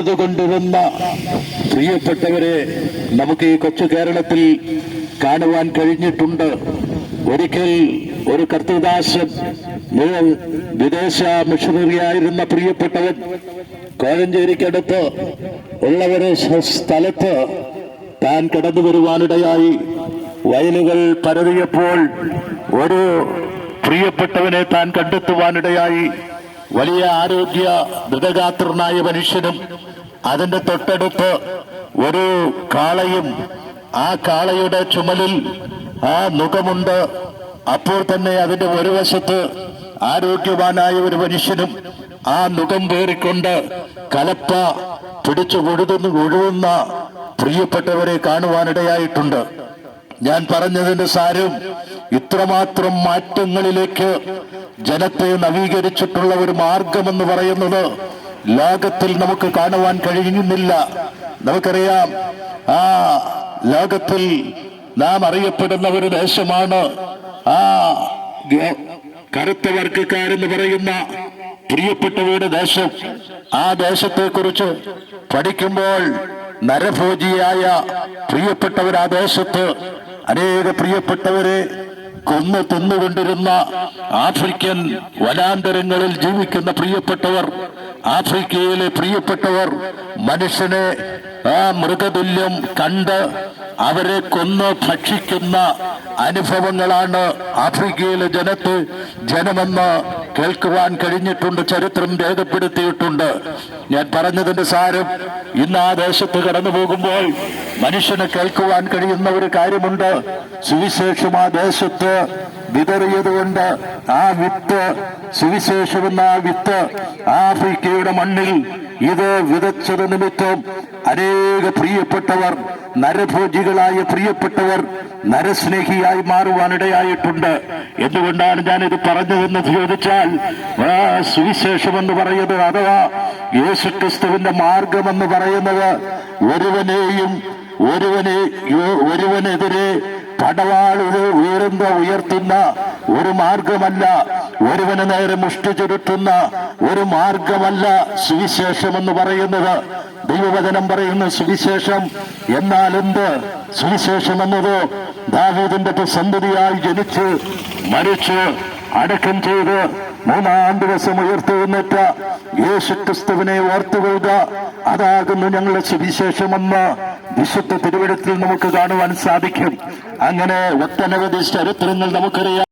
തൊഴുതുകൊണ്ടിരുന്ന പ്രിയപ്പെട്ടവരെ നമുക്ക് ഈ കൊച്ചു കേരളത്തിൽ കാണുവാൻ കഴിഞ്ഞിട്ടുണ്ട്. ഒരിക്കൽ ഒരു കർത്തദാസൻ വിദേശ മിഷണറിയായിരുന്ന പ്രിയപ്പെട്ടവൻ കോഴഞ്ചേരിക്കടുത്ത് ഉള്ള ഒരു സ്ഥ- സ്ഥലത്ത് താൻ കടന്നു വരുവാനിടയായി വയലുകൾ പരതിയപ്പോൾ ഒരു പ്രിയപ്പെട്ടവനെ താൻ കണ്ടെത്തുവാനിടയായി വലിയ ആരോഗ്യ ദൃഢഗാത്രനായ മനുഷ്യനും അതിന്റെ തൊട്ടടുത്ത് ഒരു കാളയും ആ കാളയുടെ ചുമലിൽ ആ മുഖമുണ്ട്. അപ്പോൾ തന്നെ അതിന്റെ ഒരു വശത്ത് ആരോഗ്യവാനായ ഒരു മനുഷ്യനും ആ മുഖം പേറിക്കൊണ്ട് കലപ്പ പിടിച്ചു കൊഴുതുന്നു ഒഴുകുന്ന പ്രിയപ്പെട്ടവരെ കാണുവാനിടയായിട്ടുണ്ട്. ഞാൻ പറഞ്ഞതിന്റെ സാരം ഇത്രമാത്രം മാറ്റങ്ങളിലേക്ക് ജനത്തെ നവീകരിച്ചിട്ടുള്ള ഒരു മാർഗമെന്ന് പറയുന്നത് ലോകത്തിൽ നമുക്ക് കാണുവാൻ കഴിയുന്നില്ല. നമുക്കറിയാം ആ ലോകത്തിൽ നാം അറിയപ്പെടുന്ന ഒരു ദേശമാണ് ആ കറുത്ത വർഗക്കാരെന്ന് പറയുന്ന പ്രിയപ്പെട്ടവരുടെ ദേശം. ആ ദേശത്തെക്കുറിച്ച് പഠിക്കുമ്പോൾ നരഭോജിയായ പ്രിയപ്പെട്ടവർ ആ ദേശത്ത് അനേക പ്രിയപ്പെട്ടവരെ കൊന്നു തിന്നുകൊണ്ടിരുന്ന ആഫ്രിക്കൻ വനാന്തരങ്ങളിൽ ജീവിക്കുന്ന പ്രിയപ്പെട്ടവർ ആഫ്രിക്കയിലെ പ്രിയപ്പെട്ടവർ മനുഷ്യനെ ആ മൃഗതുല്യം കണ്ട് അവരെ കൊന്ന് ഭക്ഷിക്കുന്ന അനുഭവങ്ങളാണ് ആഫ്രിക്കയിലെ ജനത്തെ ജനമെന്ന് കേൾക്കുവാൻ കഴിഞ്ഞിട്ടുണ്ട് ചരിത്രം രേഖപ്പെടുത്തിയിട്ടുണ്ട്. ഞാൻ പറഞ്ഞതിന്റെ സാരം ഇന്ന് ആ ദേശത്ത് കടന്നു പോകുമ്പോൾ മനുഷ്യന് കേൾക്കുവാൻ കഴിയുന്ന ഒരു കാര്യമുണ്ട്. സുവിശേഷം ആ ദേശത്ത് വിതറിയതുകൊണ്ട് ആ വിത്ത് സുവിശേഷമെന്ന ആ വിത്ത് ആഫ്രിക്കയുടെ മണ്ണിൽ ഇത് വിതച്ചത് നിമിത്തം അനേക പ്രിയപ്പെട്ടവർ നരഭോജികളായ പ്രിയപ്പെട്ടവർ നരസ്നേഹിയായി മാറുവാനിടയായിട്ടുണ്ട് എന്തുകൊണ്ടാണ് ഞാൻ ഇത് പറഞ്ഞതെന്ന് ചോദിച്ചാൽ സുവിശേഷം എന്ന് പറയുന്നത് അഥവാ യേശുക്രിസ്തുവിന്റെ മാർഗമെന്ന് പറയുന്നത് ഒരുവനെയും ഒരുവനെ ഒരുവനെതിരെ പടവാൾ ഉയർന്ന ഉയർത്തുന്ന ഒരു മാർഗമല്ല. ഒരുവന് നേരെ മുഷ്ടി ചുരുട്ടുന്ന ഒരു മാർഗമല്ല സുവിശേഷം എന്ന് പറയുന്നത്. ദൈവവചനം പറയുന്ന സുവിശേഷം എന്നാൽ എന്ത് സുവിശേഷം എന്നത് ദാവീദിന്റെ സന്തതിയായി ജനിച്ച് മരിച്ച് അടക്കം ചെയ്ത് മൂന്നാം ദിവസം ഉയർത്തെഴുന്നേറ്റ യേശു ക്രിസ്തുവിനെ ഓർത്തുകൊള്ളുക അതാകുന്നു ഞങ്ങളുടെ സുവിശേഷമെന്ന് വിശുദ്ധ തിരുവിടത്തിൽ നമുക്ക് കാണുവാൻ സാധിക്കും. അങ്ങനെ ഒട്ടനവധി ചരിത്രങ്ങൾ നമുക്കറിയാം.